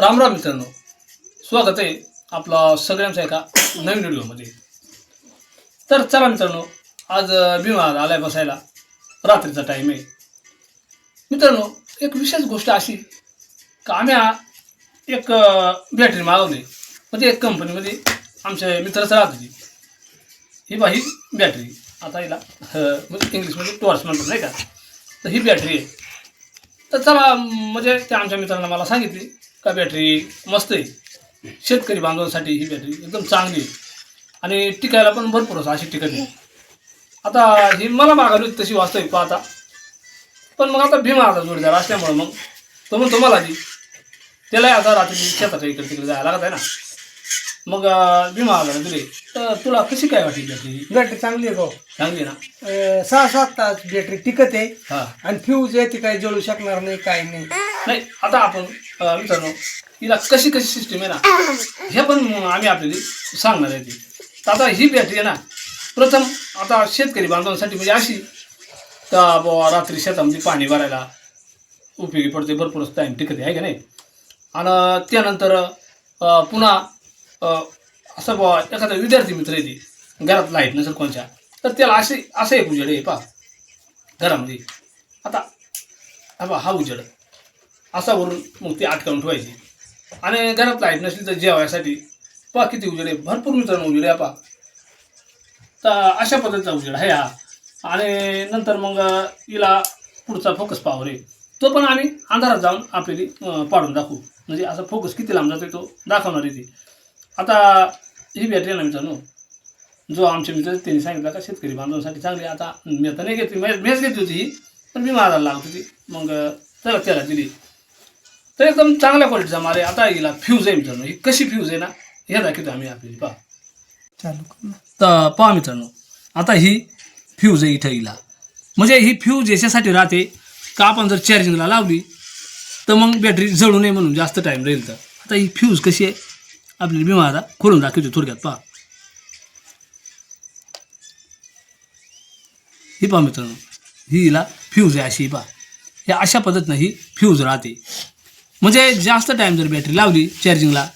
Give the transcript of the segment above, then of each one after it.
राम राम मित्रांनो. स्वागत आहे आपला सगळ्यांचा एका नवीन व्हिडिओमध्ये. तर चला मित्रांनो आज बिमार आलाय बसायला. रात्रीचा टाईम आहे. मित्रांनो एक विशेष गोष्ट अशी का आम्ही एक बॅटरी मागवली. म्हणजे एक कंपनीमध्ये आमच्या मित्राचं राहत होती. ही बा ही बॅटरी आता हिला म्हणजे इंग्लिशमध्ये टॉर्च म्हणतो नाही का? तर ही बॅटरी आहे. तर चला म्हणजे त्या आमच्या मित्रांना मला सांगितली का बॅटरी मस्त आहे? शेतकरी बांधवांसाठी ही बॅटरी एकदम चांगली आहे. आणि टिकायला पण भरपूर असं अशी टिकत आहे आता ही मला मागावी होती तशी वास्तविक पाहता. पण मग आता भीमा आता जोडीदार असल्यामुळं मग तो म्हणतो मला ती त्यालाही आता रात्री शेताच्या इकडे तिकडे जायला लागत आहे ना. मग भीमा आला दिले. तर तुला कशी काय वाटली बॅटरी? बॅटरी चांगली आहे भाऊ. चांगली आहे ना? अं, सहा सात तास बॅटरी टिकत आहे. हां. आणि फ्यूज आहे ती काही जळू शकणार नाही काही नाही. नाही आता आपण अं, मित्रांनो हिला कशी कशी सिस्टीम आहे ना हे पण आम्ही आपल्याला सांगणार आहे ती. तर आता ही बॅटरी आहे ना प्रथम आता शेतकरी बांधवांसाठी म्हणजे अशी का बाबा रात्री शेतामध्ये पाणी भरायला उपयोगी पडते भरपूर टाईम टिकते आहे का नाही? आणि त्यानंतर पुन्हा असं बाबा एखादा विद्यार्थी मित्र येते घरात लाइट नसेल कोणच्या तर त्याला असे असं एक उजेड आहे पा घरामध्ये. आता हा उजेड. असा वरून मग ती अटकावून ठेवायची. आणि घरात लाइट नसली तर जेवायसाठी. पहा किती उजेड आहे. भरपूर मित्रांनो उजेड आहे पहा. तर अशा पद्धतीचा उजेड आहे हा. आणि नंतर मग हिला पुढचा फोकस पॉवर आहे. तो पण आम्ही अंधारात जाऊन आपली पाडून दाखवू. म्हणजे असा फोकस किती लांब जातो तो दाखवणार आहे ती. आता ही बॅटरी ना मित्रांनो. जो आमचे मित्र त्यांनी सांगितलं का शेतकरी बांधवांसाठी चांगली आता मी आता नाही घेतली मी मेच घेतली होती ही पण मी माझा लागत होती. मग त्याला त्याला दिली. तर एकदम चांगल्या क्वालिटीचा माल आहे. आता हिला फ्यूज आहे मित्रांनो. ही कशी फ्यूज आहे ना हे दाखवतो आम्ही आपली पहा. चालू. तर पहा मित्रांनो आता ही फ्यूज आहे इथं हिला. म्हणजे ही फ्यूज याच्यासाठी राहते का आपण जर चार्जिंगला लावली तर मग बॅटरी जळू नये म्हणून जास्त टाईम राहील तर. आता ही फ्यूज कशी आहे आपली बिमा आता खोलून दाखवतो थोडक्यात पहा. ही पहा मित्रांनो ही हिला फ्यूज आहे अशी पहा. हे अशा पद्धतीनं ही फ्यूज राहते. म्हणजे जास्त टाईम जर बॅटरी लावली चार्जिंगला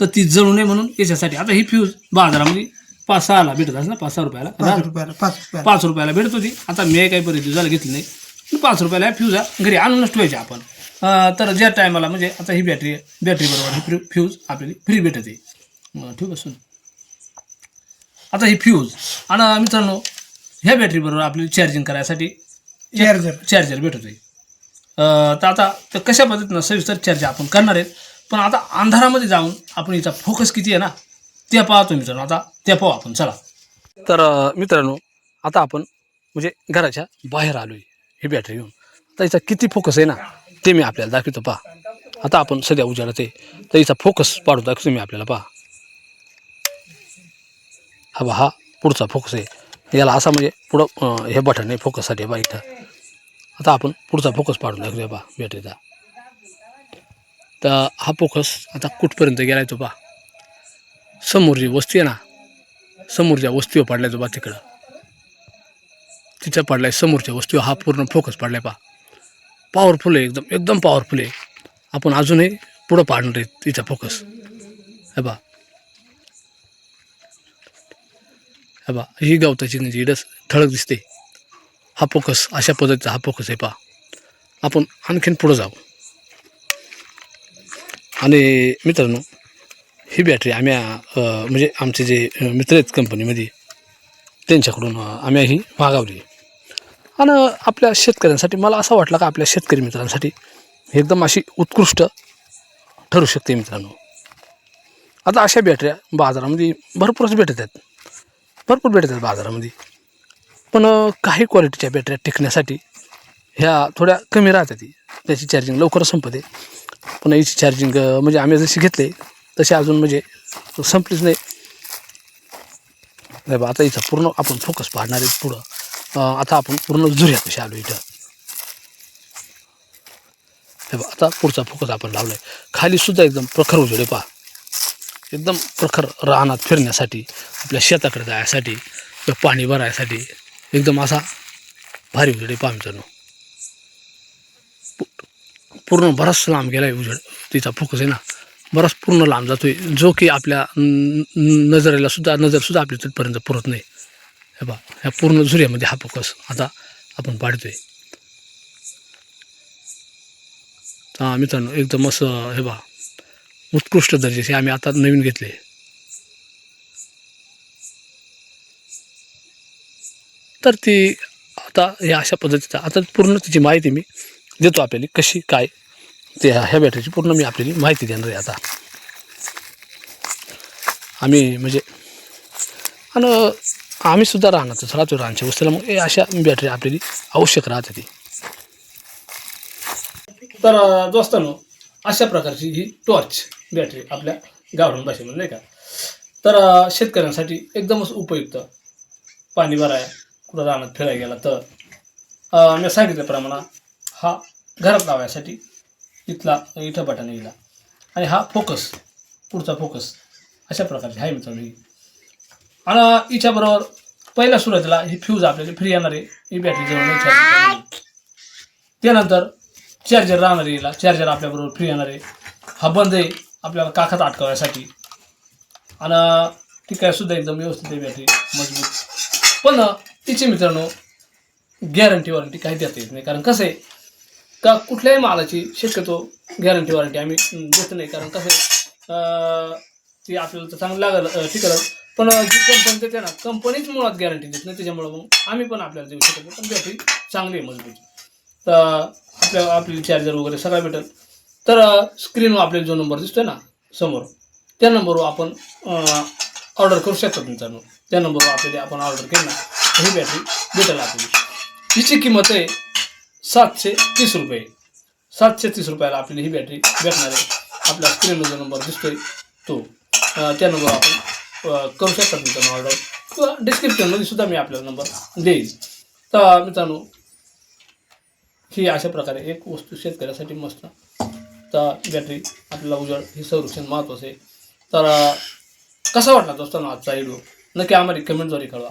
तर ती जळू नये म्हणून याच्यासाठी. आता ही फ्यूज बाजारामध्ये पाच सहाला भेटत असेल ना पाच सहा रुपयाला. पाच रुपयाला भेटत होती. आता मी काही बरेच दिवसाला घेतली नाही. पाच रुपयाला फ्यूज घरी आणूनच ठेवायचे आपण. तर ज्या टायमाला म्हणजे आता ही बॅटरी बॅटरी बरोबर ही फ्यूज आपल्याला फ्री भेटत ठीक असून आता ही फ्यूज आणि मित्रांनो ह्या बॅटरी बरोबर आपल्याला चार्जिंग करायसाठी चार्जर चार्जर भेटत आहे. तर आता तर कशा पद्धतीनं सविस्तर चर्चा आपण करणार आहेत? पण आता अंधारामध्ये जाऊन आपण याचा फोकस किती आहे ना ते पाहतो मित्रांनो. आता ते पाहू आपण चला. तर मित्रांनो आता आपण म्हणजे घराच्या बाहेर आलो आहे ही बॅटरी घेऊन. आता हिचा किती फोकस आहे ना ते मी आपल्याला दाखवतो पहा. आता आपण सध्या उजाडत आहे तर हिचा फोकस पाडू दाखवतो मी आपल्याला पहा. हा बा हा पुढचा फोकस आहे. याला असा म्हणजे पुढं हे बटन आहे फोकससाठी बा इथं. आता आपण पुढचा फोकस पाडून दाखवूया पहा बॅटरीचा तर हा फोकस आता कुठपर्यंत गेलाय तो पहा समोर जी वस्ती आहे ना समोरच्या वस्तीवर पाडल्या तो बा तिकडं. तिथं पाडलाय समोरच्या वस्तीवर हा पूर्ण फोकस पाडलाय पहा पॉवरफुल आहे एकदम एकदम पॉवरफुल आहे. आपण अजूनही पुढं पाडणार आहे तिचा फोकस हे बा. हे बा ही गवताची म्हणजे इडस ठळक दिसते. हा फोकस अशा पद्धतीचा हा फोकस आहे पहा. आपण आणखीन पुढं जाऊ. आणि मित्रांनो ही बॅटरी आम्ही म्हणजे आमचे जे मित्र आहेत कंपनीमध्ये त्यांच्याकडून आम्ही ही मागावली. आणि आपल्या शेतकऱ्यांसाठी मला असं वाटलं का आपल्या शेतकरी मित्रांसाठी एकदम अशी उत्कृष्ट ठरू शकते मित्रांनो. आता अशा बॅटऱ्या बाजारामध्ये भरपूरच भेटत आहेत. भरपूर भेटत आहेत बाजारामध्ये. पण काही क्वालिटीच्या बॅटऱ्या टिकण्यासाठी ह्या थोड्या कमी राहतात ती त्याची चार्जिंग लवकर संपते. पण याची चार्जिंग म्हणजे आम्ही जशी घेतले तशी अजून म्हणजे संपलीच नाही. बा आता इथं पूर्ण आपण फोकस पाडणार आहे पुढं. आता आपण पूर्ण जुऱ्या कशी आलो इथं. हे बा आता पुढचा फोकस आपण लावला आहे खालीसुद्धा एकदम प्रखर उजळे पहा. एकदम प्रखर रानात फिरण्यासाठी आपल्या शेताकडे जायसाठी किंवा पाणी भरायसाठी एकदम असा भारी उजेड पहा मित्रांनो. पूर्ण बराच लांब गेला आहे उजेड. तिचा फोकस आहे ना. बराच पूर्ण लांब जातो आहे जो की आपल्या नजरेला सुद्धा नजरसुद्धा आपल्या तिथपर्यंत पुरत नाही. हे बा ह्या पूर्ण झुऱ्यामध्ये हा फोकस आता आपण पाडतोय. हा मित्रांनो एकदम असं हे बा उत्कृष्ट दर्जाचे आम्ही आता नवीन घेतले. तर ती आता या अशा पद्धतीचं आता पूर्ण तिची माहिती मी देतो आपल्याला कशी काय ते ह्या बॅटरीची पूर्ण मी आपल्याला माहिती देणार आहे आता. आम्ही म्हणजे आणि आम्ही सुद्धा राहणारच राहतो राहण्याच्या वस्तीला मग अशा बॅटरी आपल्याला आवश्यक राहते ती. तर दोस्तांनो अशा प्रकारची ही टॉर्च बॅटरी आपल्या गावडून भाषेमध्ये नाही का? तर शेतकऱ्यांसाठी एकदमच उपयुक्त पाणी भराया कुठं रानात फिरायला गेला तर मी सांगितल्याप्रमाणे हा घरात लावायसाठी इथला इथं बटन गेला आणि हा फोकस पुढचा फोकस अशा प्रकारचे आहे मित्रांनो ही आणि हिच्याबरोबर पहिल्या सुरुवातीला ही फ्यूज आपल्याला फ्री येणार आहे. ही बॅटरी जवळ त्यानंतर चार्जर राहणार आहे हिला. चार्जर आपल्याबरोबर फ्री येणार आहे. हा बंद आहे आपल्याला काखात अटकवण्यासाठी. आणि ती काय सुद्धा एकदम व्यवस्थित आहे बॅटरी मजबूत. पण तिचे मित्रांनो गॅरंटी वॉरंटी काही देता येत नाही. कारण कसं आहे का कुठल्याही मालाची शक्यतो गॅरंटी वॉरंटी आम्ही देत नाही. कारण कसं आहे ती आपल्याला तर चांगलं लागलं टिकलं ठीक आहे. पण जी कंपनी देते ना कंपनीच मुळात गॅरंटी देत नाही. त्याच्यामुळं मग आम्ही पण आपल्याला देऊ शकत नाही. पण बॅटरी चांगली आहे मजबूत. तर आपल्या आपली चार्जर वगैरे सगळं भेटेल. तर स्क्रीनवर आपल्याला जो नंबर दिसतोय ना समोर त्या नंबरवर आपण ऑर्डर करू शकतो मित्रांनो. त्या नंबरवर आपल्याला आपण ऑर्डर केली. ना ही बॅटरी भेटेल आपल्याला. हिची किंमत आहे सातशे तीस रुपये. सातशे तीस रुपयाला आपल्याला ही बॅटरी भेटणार आहे. आपल्या स्क्रीनवर जो नंबर दिसतोय तो त्या नंबरवर आपण करू शकतात मित्रांनो ऑर्डर किंवा डिस्क्रिप्शनमध्ये सुद्धा मी आपल्याला नंबर देईल तर मित्रांनो ही अशा प्रकारे एक वस्तू शेतकऱ्यासाठी मस्त. तर बॅटरी आपल्याला उजळ हे संरक्षण महत्त्वाचं आहे. तर कसा वाटला दोस्तांनो आजचा व्हिडिओ नक्की आम्हाला कमेंटद्वारे कळवा.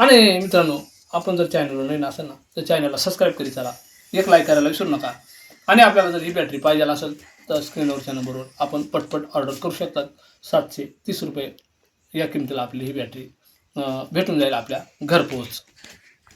आणि मित्रांनो आपण जर चॅनलवर नवीन असेल ना तर चॅनलला सबस्क्राईब करी चला. एक लाईक करायला विसरू नका. आणि आपल्याला जर ही बॅटरी पाहिजे असेल तर स्क्रीनवरच्या नंबरवर आपण पटपट ऑर्डर करू शकतात. सातशे तीस रुपये या किमतीला आपली ही बॅटरी भेटून जाईल आपल्या घरपोच.